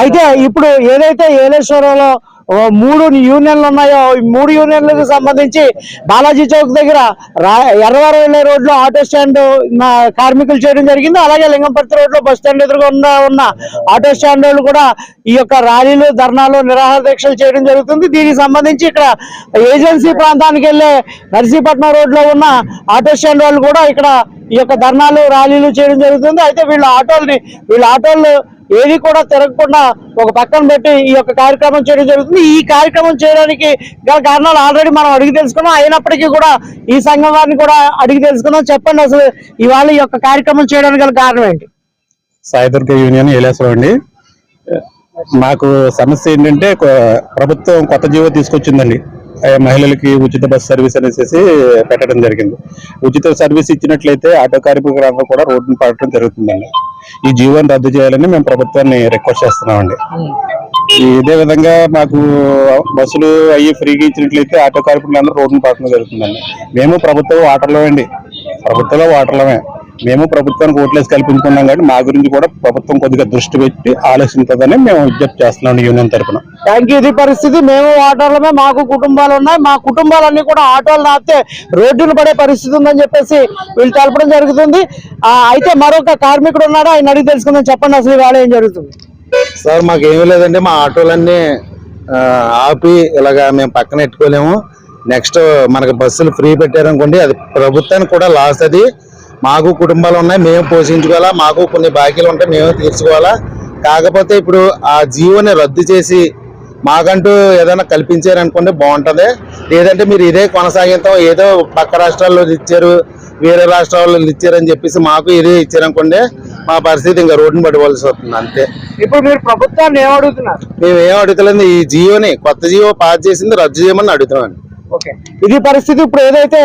అయితే ఇప్పుడు ఏదైతే ఏలేశ్వరంలో మూడు యూనియన్లు ఉన్నాయో ఈ మూడు యూనియన్లకు సంబంధించి బాలాజీ చౌక్ దగ్గర ఎర్రవరం వెళ్ళే రోడ్లో ఆటో స్టాండ్ కార్మికులు చేయడం జరిగింది. అలాగే లింగంపర్తి రోడ్లో బస్ స్టాండ్ ఎదురుగా ఉన్న ఉన్న ఆటో స్టాండ్ వాళ్ళు కూడా ఈ యొక్క ర్యాలీలు ధర్నాలు నిరాహార దీక్షలు చేయడం జరుగుతుంది. దీనికి సంబంధించి ఇక్కడ ఏజెన్సీ ప్రాంతానికి వెళ్ళే నర్సీపట్నం రోడ్లో ఉన్న ఆటో స్టాండ్ వాళ్ళు కూడా ఇక్కడ ఈ యొక్క ధర్నాలు ర్యాలీలు చేయడం జరుగుతుంది. అయితే వీళ్ళ ఆటోల్ని వీళ్ళ ఆటోలు ఏది కూడా తిరగకుండా ఒక పక్కన పెట్టి ఈ యొక్క కార్యక్రమం చేయడం జరుగుతుంది. ఈ కార్యక్రమం చేయడానికి గల కారణాలు ఆల్రెడీ మనం అడిగి తెలుసుకున్నాం. అయినప్పటికీ కూడా ఈ సంఘం వారిని కూడా అడిగి తెలుసుకున్నాం చెప్పండి అసలు ఇవాళ ఈ యొక్క కార్యక్రమం చేయడానికి గల కారణం ఏంటి? సాయిదుర్గ యూనియన్ ఏలేశ్వరం అండి. మాకు సమస్య ఏంటంటే ప్రభుత్వం కొత్త జీవో తీసుకొచ్చిందండి. మహిళలకి ఉచిత బస్ సర్వీస్ అనేసి పెట్టడం జరిగింది. ఉచిత సర్వీస్ ఇచ్చినట్లయితే ఆటో కార్మికులందరూ కూడా రోడ్డును పడటం జరుగుతుందండి. ఈ జీవోని రద్దు చేయాలని మేము ప్రభుత్వాన్ని రిక్వెస్ట్ చేస్తున్నామండి. ఇదే విధంగా మాకు బస్సులు అయ్యి ఫ్రీగా ఇచ్చినట్లయితే ఆటో కార్మికులందరూ రోడ్డును పడటం జరుగుతుందండి. మేము ప్రభుత్వం వాటర్లో అండి. ప్రభుత్వంలో వాటర్లమే. మేము ప్రభుత్వానికి ఓట్లేసి కల్పించుకున్నాం కాబట్టి మా గురించి కూడా ప్రభుత్వం కొద్దిగా దృష్టి పెట్టి ఆలోచించదని మేము విజ్ఞప్తి చేస్తున్నాం యూనియన్ తరఫున థ్యాంక్ యూ ఇది పరిస్థితి. మేము ఆటోలమే మాకు కుటుంబాలు ఉన్నాయి. మా కుటుంబాలన్నీ కూడా ఆటోలు నాపితే రోడ్డును పడే పరిస్థితి ఉందని చెప్పేసి వీళ్ళు తెలపడం జరుగుతుంది. ఆ, అయితే మరొక కార్మికుడు ఉన్నాడు. ఆయన అడిగి తెలుసుకుందాం. చెప్పండి అసలు ఇవాళ ఏం జరుగుతుంది? సార్ మాకు ఏమీ లేదండి. మా ఆటోలన్నీ ఆపి ఇలాగా మేము పక్కన పెట్టుకోలేము నెక్స్ట్ మనకి బస్సులు ఫ్రీ పెట్టారనుకోండి అది ప్రభుత్వానికి కూడా లాస్ అది. మాకు కుటుంబాలు ఉన్నాయి మేము పోషించుకోవాలా మాకు కొన్ని బాకీలు ఉంటాయి మేము తీర్చుకోవాలా. కాకపోతే ఇప్పుడు ఆ జీవోని రద్దు చేసి మాకంటూ ఏదైనా కల్పించారనుకోండి బాగుంటది. లేదంటే మీరు ఇదే కొనసాగిస్తాం ఏదో పక్క రాష్ట్రాల్లో ఇచ్చారు వేరే రాష్ట్రాల్లో ఇచ్చారని చెప్పేసి మాకు ఇదే ఇచ్చారనుకోండి మా పరిస్థితి ఇంకా రోడ్డుని పడిపోవాల్సి వస్తుంది అంతే. ఇప్పుడు మీరు ప్రభుత్వాన్ని ఏం అడుగుతున్నారు? మేము ఏం అడుగుతలేదు ఈ జియోని కొత్త జియో పాస్ చేసింది రద్దు చేయమని అడుగుతున్నాం. ఇది పరిస్థితి ఇప్పుడు ఏదైతే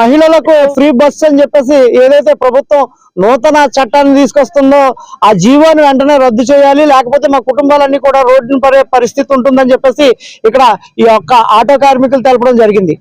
మహిళలకు ఫ్రీ బస్ అని చెప్పేసి ఏదైతే ప్రభుత్వం నూతన చట్టాన్ని తీసుకొస్తుందో ఆ జీవోని వెంటనే రద్దు చేయాలి లేకపోతే మా కుటుంబాలన్నీ కూడా రోడ్డును పడే పరిస్థితి ఉంటుందని చెప్పేసి ఇక్కడ ఈ యొక్క ఆటో కార్మికులు తెలపడం జరిగింది.